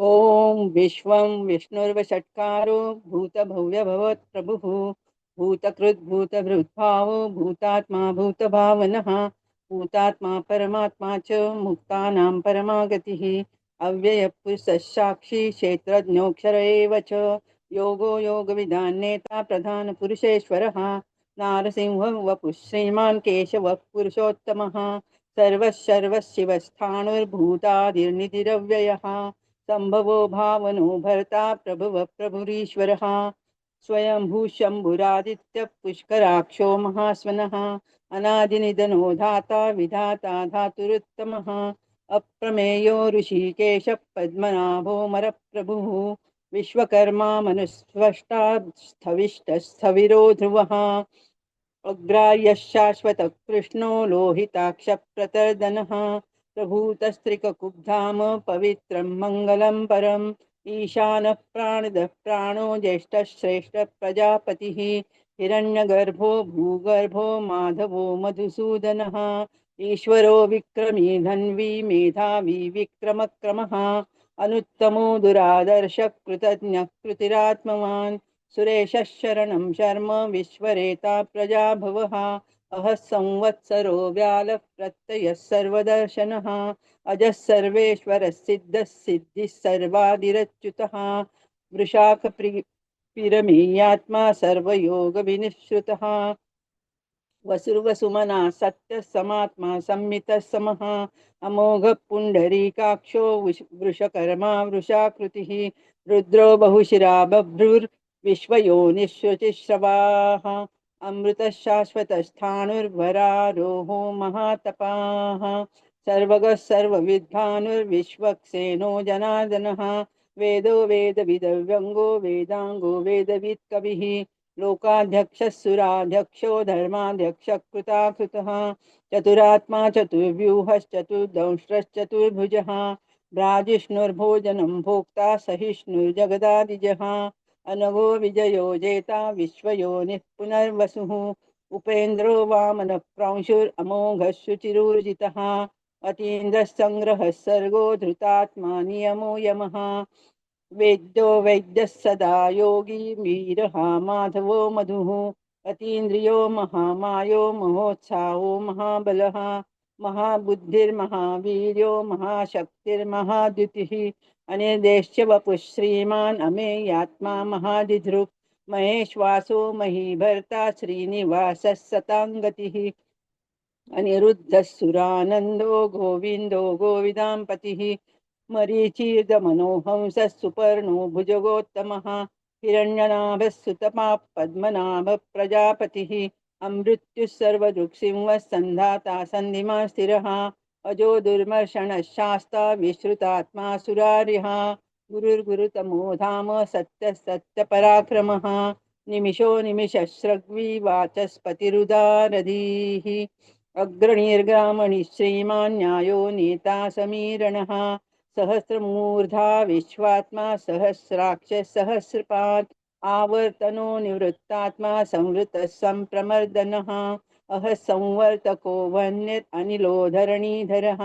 ॐ विश्वं विष्णुर्वषट्कारो भूतभव्यभवत् प्रभुः, भूतकृद्भूतभृद्भावो भूतात्मा भूतभावनः, भूतात्मा परमात्मा च मुक्तानां परमागतिः अव्ययपुरुषसाक्षी क्षेत्रज्ञोऽक्षर एव च, योगो योगविदान्नेता प्रधानपुरुषेश्वरः नारसिंह वपुः श्रीमान् केशवः पुरुषोत्तमः सर्वशर्वशिवस्थाणुर्भूतादिर्निधिरव्ययः संभवो भावनो भर्ता प्रभुव प्रभुरीश्वरः। स्वयंभू शम्भुरादित्य पुष्कराक्षो महास्वनः। अनादिनिधनो धाता विधाता धातुरुत्तमः। अप्रमेयो ऋषिकेश पद्मनाभो मरप्रभुः। विश्वकर्मा मनुस्वष्टा स्थविष्टस्थविरो ध्रुवः शाश्वतः कृष्णो लोहिताक्षप्रतर्दनः। प्रभूतस्त्रिककुब्धाम पवित्रं मङ्गलं परम्। ईशानः प्राणदः प्राणो ज्येष्ठः श्रेष्ठः प्रजापतिः हिरण्यगर्भो, भूगर्भो, माधवो, मधुसूदनः। ईश्वरो विक्रमी, धन्वी, मेधावी, विक्रमक्रमः। अनुत्तमो दुरादर्शः कृतज्ञः कृतिरात्मवान् सुरेशः शरणं शर्म, विश्वरेता प्रजाभवः। अहः संवत्सरो व्यालः प्रत्ययः सर्वदर्शनः। अजः सिद्धः सिद्धिः सर्वादिरच्युतः वृषाकपिरमीयात्मा सर्वयोगविनिश्रुतः। वसुर्वसुमना सत्यः समात्मा संमितः समः। अमोघः पुण्डरीकाक्षो वृष- वृषकर्मा वृषाकृतिः। रुद्रो बहुशिरा बभ्रुर्विश्वयोनिष्वचिश्रवाः अमृतः शाश्वतस्थाणुर्वरारोहो महातपाः सर्वगः सर्वविद्भानुर्विश्वक्सेनो जनार्दनः। वेदो वेदविदव्यङ्गो वेदाङ्गो वेदवित् कविः लोकाध्यक्षः सुराध्यक्षो धर्माध्यक्षः कृताकृतः चतुरात्मा चतुर्व्यूहश्चतुर्दंष्ट्रश्चतुर्भुजः। भ्राजिष्णुर्भोजनं भोक्ता सहिष्णुर्जगदादिजः। अनघो विजयो जेता विश्वयोनिः पुनर्वसुः। उपेन्द्रो वामनः प्रांशुरमोघः शुचिरूर्जितः अतीन्द्रः सङ्ग्रहः सर्गो धृतात्मा नियमो यमः। वेद्यो वैद्यः सदा योगी वीरः माधवो मधुः। अतीन्द्रियो महामायो महोत्साहो महाबलः। महाबुद्धिर्महावीर्यो महाशक्तिर्महाद्युतिः। अनिर्देश्य वपुः श्रीमान् अमेयात्मा महादिधृक् महेश्वासो महीभर्ता श्रीनिवासः सताङ्गतिः। अनिरुद्धः सुरानन्दो गोविन्दो गोविदां पतिः मरीचीर्दमनोहंसः सुपर्णो भुजगोत्तमः। हिरण्यनाभः सुतपा पद्मनाभः प्रजापतिः। अमृत्युः सर्वदृक्सिंहः सन्धाता सन्धिमा स्थिरः। अजो दुर्मर्षणः शास्ता विश्रुतात्मा सुरार्यः गुरुर्गुरुतमो धाम सत्यः सत्यपराक्रमः निमिषो निमिषश्रग्वी वाचस्पतिरुदारधीः अग्रणीर्ग्रामणि श्रीमान् नेता समीरणः। सहस्रमूर्धा विश्वात्मा सहस्राक्ष सहस्रपात् आवर्तनो निवृत्तात्मा संवृतः सम्प्रमर्दनः अह संवर्तको वन्यत् अनिलो धरणीधरः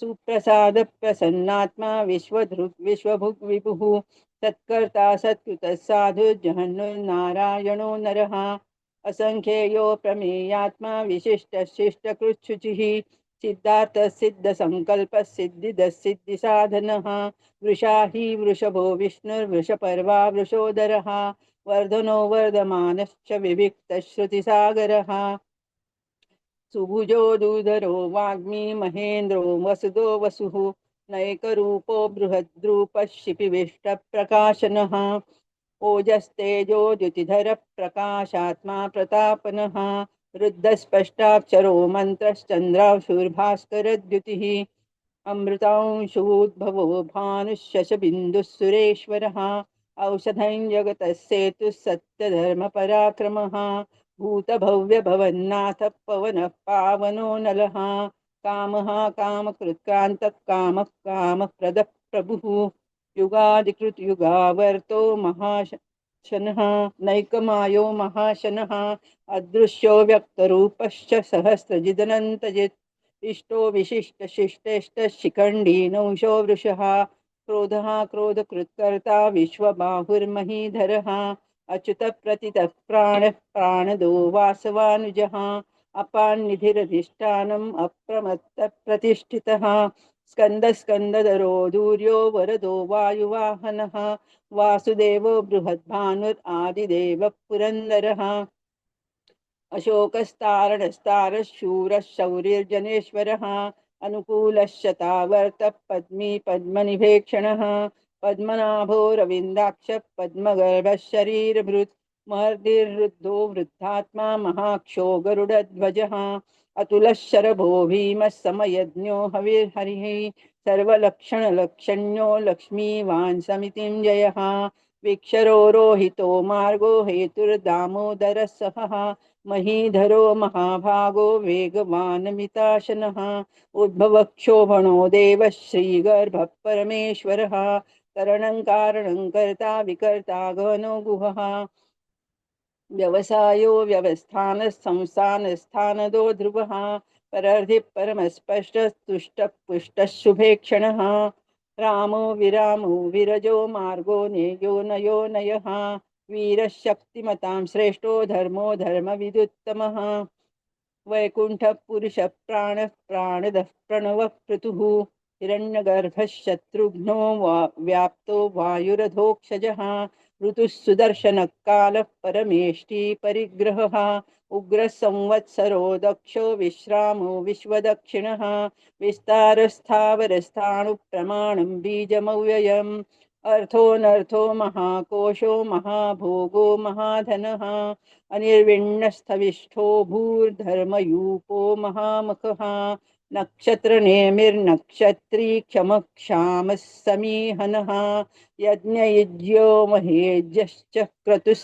सुप्रसाद प्रसन्नात्मा विश्वधृक् विश्वभुक् विभुः सत्कर्ता सत्कृतः साधु जहन्नुर्नारायणो नरः असङ्ख्येयो प्रमेयात्मा विशिष्टशिष्टकृच्छुचिः साधनः वृषा हि वृषभो विष्णुर्वृषपर्वा वृषोदरः वर्धनो वर्धमानश्च विविक्तश्रुतिसागरः सुभुजो दुधरो वाग्मी महेन्द्रो वसुदो वसुः नैकरूपो शिपिविष्टप्रकाशनः ओजस्तेजो द्युतिधर प्रकाशात्मा प्रतापनः। रुद्धस्पष्टाक्षरो मन्त्रश्चन्द्रांशुर्भास्करद्युतिः अमृतांशूद्भवो भानुशशबिन्दुः सुरेश्वरः औषधं जगतः सेतुः सत्यधर्मपराक्रमः। भूतभव्यभवन्नाथ पवनः पावनो नलः कामः कामकृत्क्रान्तः कामः कामप्रदः प्रभुः। युगादिकृतयुगावर्तो महाशनः नैकमायो महाशनः। अदृश्यो व्यक्तरूपश्च सहस्रजिदनन्तजित्। इष्टो विशिष्टशिष्टेष्टशिखण्डी नंशो वृषः। क्रोधः, क्रोधकृत्कर्ता विश्वबाहुर्महीधरः। अच्युतप्रतितः प्राणः प्राणदो वासवानुजः अपान्निधिरधिष्ठानम् अप्रमत्तप्रतिष्ठितः। स्कन्दस्कन्दधरो दूर्यो वरदो वायुवाहनः। वासुदेवो बृहद्भानुर् आदिदेवः पुरन्दरः। अशोकस्तारणस्तारः शूरः शौर्यर्जनेश्वरः अनुकूलश्चतावर्तः पद्मी पद्मनिभेक्षणः पद्मनाभो रविन्दाक्ष पद्मगर्भः शरीरभृत् महर्दिर्वृद्धो वृद्धात्मा महाक्षो गरुडध्वजः अतुलः शरभो भीमः समयज्ञो हविर्हरिः, सर्वलक्षणलक्षण्यो लक्ष्मीवान् समितिं जयः वीक्षरोरोहितो मार्गो हेतुर्दामोदरः सहः महीधरो महाभागो वेगवानमिताशनः, उद्भवक्षोभणो देवः श्रीगर्भः परमेश्वरः करणं कारणं कर्ता विकर्ता गहनो गुहः। व्यवसायो व्यवस्थानः संस्थानस्थानदो ध्रुवः। परर्धिः परमस्पष्टस्तुष्टः पुष्टः शुभे क्षणः। रामो विरामो विरजो मार्गो नेयो नयो नयः। वीरः शक्तिमतां श्रेष्ठो धर्मो धर्मविदुत्तमः। वैकुण्ठः पुरुषः प्राणः प्राणदः प्रणवः क्रतुः हिरण्यगर्भः शत्रुघ्नो वा व्याप्तो वायुरधोक्षजः, ऋतुः सुदर्शनः कालः परमेष्टि परिग्रहः उग्रः संवत्सरो दक्षो विश्रामो विश्वदक्षिणः, विस्तारस्थावरस्थाणुप्रमाणं बीजमव्ययम् अर्थोऽनर्थो महाकोशो महाभोगो महाधनः, अनिर्विण्णस्थविष्ठो भूर्धर्मयूपो महामुखः नक्षत्रनेमिर्नक्षत्री क्षमक्षामः समीहनः यज्ञयुज्यो महेज्यश्च क्रतुः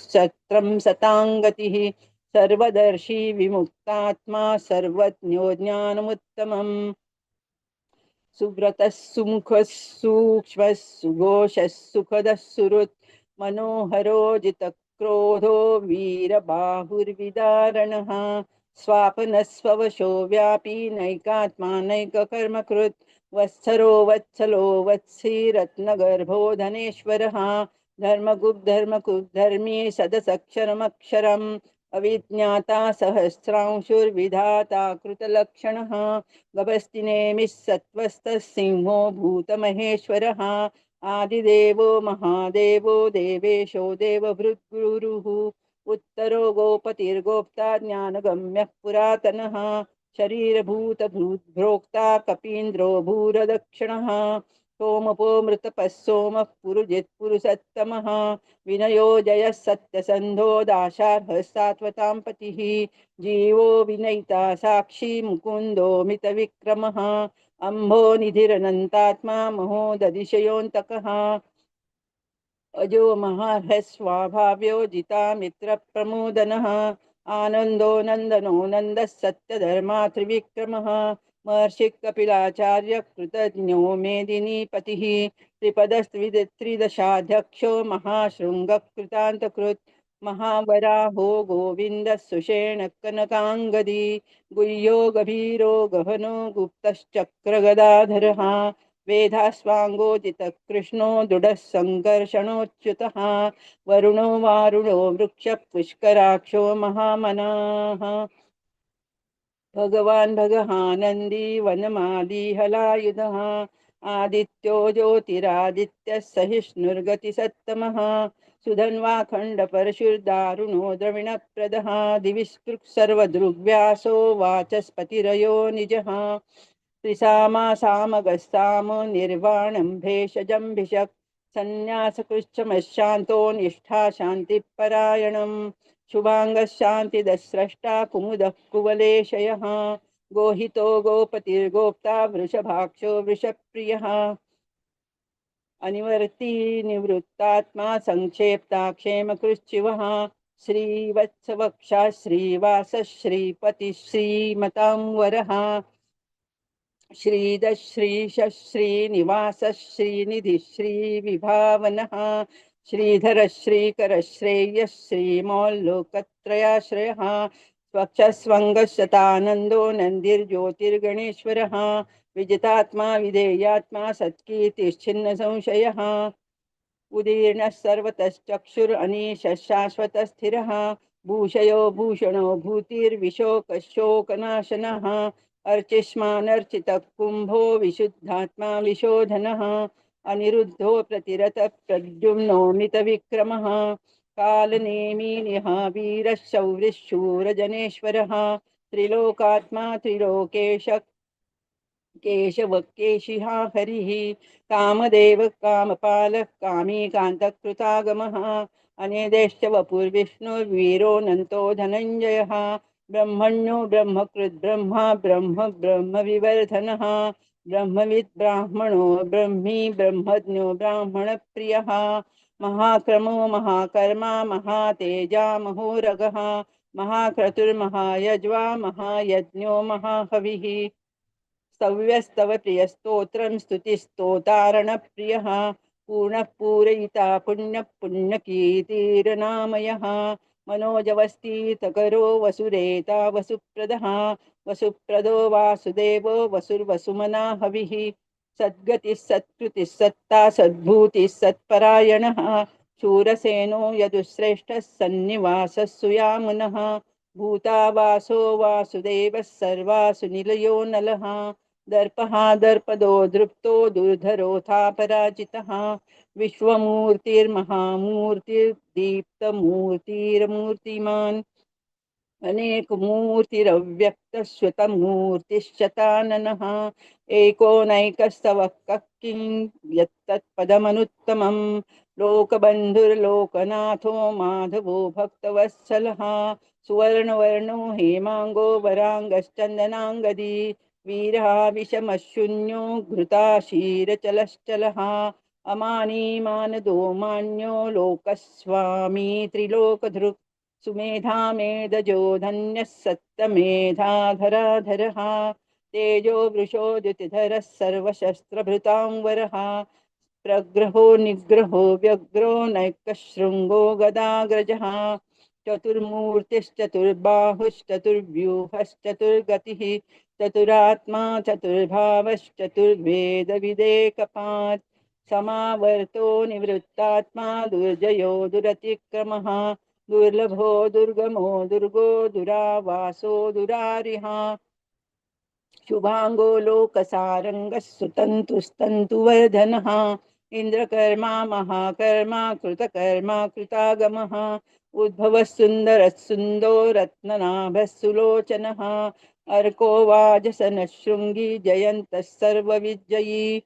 सताङ्गतिः सर्वदर्शी विमुक्तात्मा सर्वज्ञो ज्ञानमुत्तमम् सुव्रतः सुमुखः सूक्ष्मः सुघोषः सुखदः सुहृत् मनोहरो जितक्रोधो वीरबाहुर्विदारणः। स्वापनस्ववशो व्यापी नैकात्मा नैककर्मकृत्। वत्सरो वत्सलो वत्सी रत्नगर्भो धनेश्वरः धर्मगुग्धर्मकुद्धर्मी सदसक्षरमक्षरम्। अविज्ञाता सहस्रांशुर्विधाता कृतलक्षणः। गभस्तिनेमिः सत्त्वस्तः सिंहो भूतमहेश्वरः। आदिदेवो महादेवो देवेशो देवभृद्गुरुः। उत्तरो गोपतिर्गोप्ता ज्ञानगम्यः पुरातनः शरीरभूतभूद्भ्रोक्ता कपीन्द्रो भूरदक्षिणः, सोमपो मृतपः सोमः पुरुजित्पुरुषत्तमः, विनयो जयः सत्यसन्धो दाशार्हः सात्वतां पतिः, जीवो विनयिता साक्षी मुकुन्दो मितविक्रमः अम्भो निधिरनन्तात्मा महोदधिशयोऽन्तकः अजो महार्हः स्वाभाव्यो जिता मित्रप्रमोदनः। आनन्दो नन्दनो नन्दः सत्यधर्मा त्रिविक्रमः महर्षि कपिलाचार्य कृतज्ञो मेदिनीपतिः। त्रिपदस्त्रिदशाध्यक्षो महाशृङ्गकृतान्तकृत्। महावराहो गोविन्दः सुषेण कनकाङ्गदी। गुह्यो गभीरो गहनो गुप्तश्चक्रगदाधरः। वेधास्वाङ्गोदितकृष्णो दृढः वरुणो वारुणो वृक्षः पुष्कराक्षो महामनाः। भगवान् भगहानन्दी वनमादिहलायुधः, आदित्यो ज्योतिरादित्यः सहिष्णुर्गतिसत्तमः सुधन्वाखण्डपरशुर्दारुणो द्रविणप्रदः, दिविस्पृक् सर्वदृग्व्यासो वाचस्पतिरयो निजः। त्रिसामासामगस्ताम निर्वाणं भेषजम्भिषक् सन्न्यासकृच्छमशान्तो निष्ठा शान्तिपरायणम् शुभाङ्गशान्तिदस्रष्टा कुमुदः कुवलेशयः गोहितो गोपतिर्गोप्ता वृषभाक्षो वृषप्रियः अनिवर्ती निवृत्तात्मा संक्षेप्ता क्षेमकृच्छिवः श्रीवत्सवक्षा श्रीवास वरः श्रीदश्रीश श्रीनिवास श्रीनिधि श्रीधर श्रीकर श्रेयः श्रीमोल्लोकत्रयाश्रयः स्वक्षस्वङ्गशतानन्दो नन्दिर्ज्योतिर्गणेश्वरः, विजितात्मा विधेयात्मा सत्कीर्तिश्छिन्न संशयः उदीर्णः सर्वतश्चक्षुरनीशः शाश्वतस्थिरः भूषयो भूषणो भूतिर्विशोकशोकनाशनः अर्चिष्मानर्चितः कुम्भो विशुद्धात्मा विशोधनः अनिरुद्धो प्रतिरतः प्रद्युम्नोमितविक्रमः कालनेमिनिः वीरः शौरिः शूरजनेश्वरः त्रिलोकात्मा त्रिलोकेश केशवकेशिहा हरिः कामदेव कामपालः, कामीकान्तकृतागमः अनेदेश्च वपुर्विष्णुर्वीरोऽनन्तो धनञ्जयः ब्रह्मण्यो ब्रह्मकृद्ब्रह्मा ब्रह्म ब्रह्मविवर्धनः ब्रह्मविद् ब्राह्मणो ब्रह्मी ब्रह्मज्ञो ब्राह्मणप्रियः। महाक्रमो महाकर्मा महातेजा महोरगः, महाक्रतुर्महायज्वा महायज्ञो महाहविः। स्तव्यस्तव प्रियस्तोत्रं स्तुतिस्तोतारणप्रियः, पूर्णः पूरयिता पुण्यः मनोजवस्तीतकरो वसुरेता वसुप्रदः वसुप्रदो वासुदेवो, वसुर्वसुमना हविः। सद्गतिः सत्कृतिः सत्ता सद्भूतिः सत्परायणः। शूरसेनो यदुश्रेष्ठः सन्निवासः सुयामुनः। भूतावासो वासुदेवः सर्वासु निलयो नलः। दर्पः दर्पदो दृप्तो दुर्धरोऽथापराजितः विश्वमूर्तिर्महामूर्तिर्दीप्तमूर्तिरमूर्तिमान्। अनेकमूर्तिरव्यक्तश्रुतमूर्तिश्चताननः। एकोनैकस्तवः किं यत्तत्पदमनुत्तमं लोकबन्धुर्लोकनाथो माधवो भक्तवत्सलः। सुवर्णवर्णो हेमाङ्गो वराङ्गश्चन्दनाङ्गदी। वीरः विषमशून्यो घृताशीरचलश्चलः अमानीमानदो मान्यो लोकस्वामी त्रिलोकधृक् सुमेधा मेधजो धन्यः सत्तमेधाधराधरः तेजो वृषोदितिधरः सर्वशस्त्रभृतां प्रग्रहो निग्रहो व्यग्रो नैकशृङ्गो गदाग्रजः। चतुर्मूर्तिश्चतुर्बाहुश्चतुर्व्यूहश्चतुर्गतिः, चतुरात्मा चतुर्भावश्चतुर्वेदविदेकपात् समावर्तो निवृत्तात्मा दुर्जयो दुरतिक्रमः, दुर्लभो दुर्गमो दुर्गो दुरावासो दुरारिः शुभाङ्गो लोकसारङ्गः सुतन्तुस्तन्तुवर्धनः इन्द्रकर्मा महाकर्मा, कृतकर्मा, कृतागमः उद्भवः सुन्दरः सुन्दो रत्ननाभः अर्को वाजसनः शृङ्गी जयन्तः सर्वविजयी।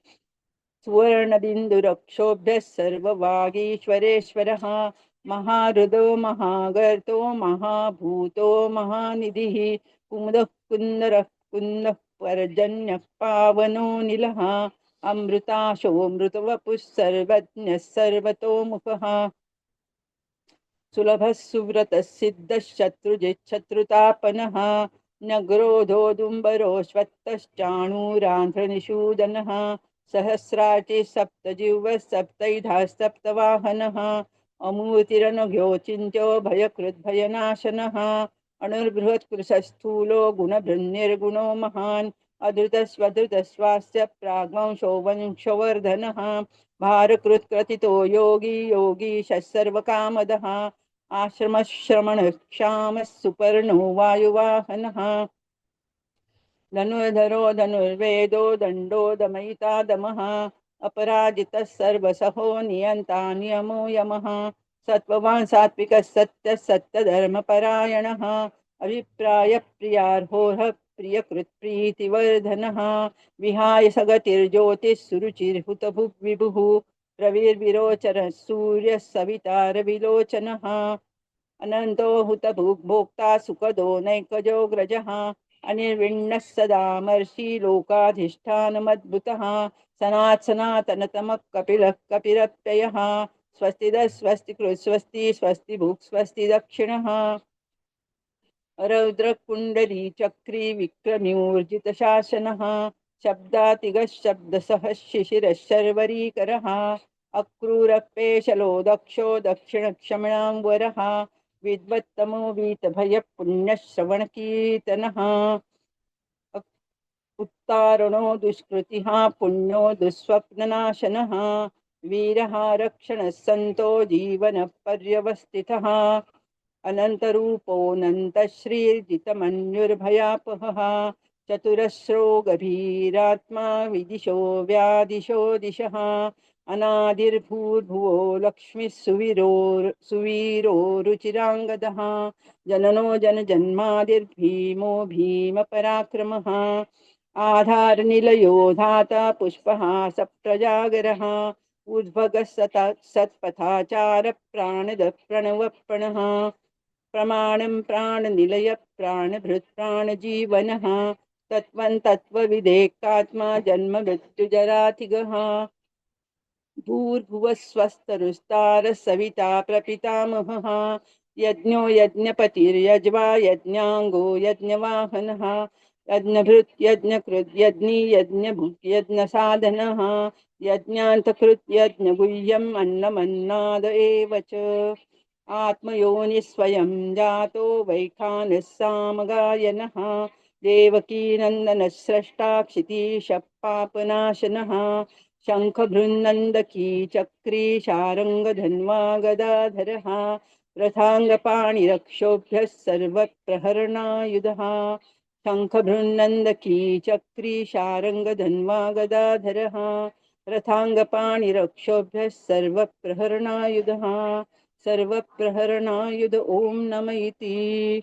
सुवर्णबिन्दुरक्षोभ्यः सर्ववागीश्वरेश्वरः महारुदो, महागर्तो, महाभूतो, महानिधिः, कुमुदः, कुन्दरः, कुन्दः, पर्जन्यः, पावनो, निलः। अमृताशोऽमृतवपुः सर्वज्ञः सर्वतोमुखः सुलभः सुव्रतः सिद्धः शत्रुजिच्छत्रुतापनः नगरोधोदुम्बरोऽश्वत्तश्चाणूरान्ध्रनिषूदनः सहस्राचिः सप्तजिह्वः सप्तैधा सप्तवाहनः अमूर्तिरनुघ्योचिन्त्यो भयकृद्भयनाशनः। अणुर्बृहत्कृशस्थूलो गुणभृन्निर्गुणो महान्। अधृतस्वधृतस्वास्य प्राग्वंशो वंशवर्धनः भारकृत्क्रथितो योगी योगीशः सर्वकामदः आश्रमश्रमणक्षामः सुपर्णो वायुवाहनः। धनुर्धरो धनुर्वेदो दण्डो दमयिता दमः अपराजितः सर्वसहो नियन्ता नियमो यमः सत्त्ववान् सात्विकः सत्यः सत्यधर्मपरायणः अभिप्रायप्रियार्होः प्रियकृत्प्रीतिवर्धनः विहाय सगतिर्ज्योतिः सुरुचिर्हुतभुग्विभुः रविर्विरोचनः सूर्यः सवितारविलोचनः अनन्तो हुतभुग्भोक्ता सुखदो नैकजोऽग्रजः अनिर्विण्णः सदामर्षि लोकाधिष्ठानमद्भुतः सनात् सनातनतमः कपिलः कपिरप्ययः स्वस्तिदः स्वस्ति कृत् स्वस्ति स्वस्ति भुक् स्वस्ति दक्षिणः रौद्रकुण्डली चक्री विक्रम्यूर्जितशासनः शब्दातिगः शब्दसः शिशिरः शर्वरीकरः अक्रूरपेशलो दक्षो दक्षिणक्षमणां वरः विद्वत्तमो वीतभयपुण्यश्रवणकीर्तनः उत्तारणो दुष्कृतिः पुण्यो दुःस्वप्ननाशनः वीरः रक्षणः सन्तो जीवनपर्यवस्थितः। अनन्तरूपोऽनन्तश्रीर्जितमन्युर्भयापहः। चतुरस्रो गभीरात्मा विदिशो व्यादिशो दिशः। अनादिर्भूर्भुवो लक्ष्मीः सुवीरो सुवीरो रुचिराङ्गदः जननो जनजन्मादिर्भीमो भीमपराक्रमः। आधारनिलयो धाता पुष्पः सप्रजागरः। उद्भगः सत सत्पथाचार प्राणद प्रणवप्रणः प्रमाणं प्राणनिलय प्राणभृत् प्राणजीवनः तत्त्वं तत्त्वविदेकात्मा जन्म मृत्युजरातिगः भूर्भुवस्वस्तरुस्तारः सविता प्रपितामहः, यज्ञो यज्ञपतिर्यज्वा यज्ञाङ्गो यज्ञवाहनः, यज्ञभृत् यज्ञकृत् यज्ञी यज्ञभुक् यज्ञसाधनः, यज्ञान्तकृत् यज्ञगुह्यम् अन्नमन्नाद एव च। आत्मयोनिस्वयं जातो वैखानः सामगायनः। देवकीनन्दनस्रष्टा क्षितीशः पापनाशनः शङ्खभृन्नन्दकी चक्री शारङ्गधन्वा गदाधरः रथाङ्गपाणिरक्षोभ्यः सर्वप्रहरणायुधः। शङ्खभृन्नन्दकी चक्री शारङ्गधन्वा गदाधरः रथाङ्गपाणिरक्षोभ्यः सर्वप्रहरणायुधः। सर्वप्रहरणायुध ॐ नम इति।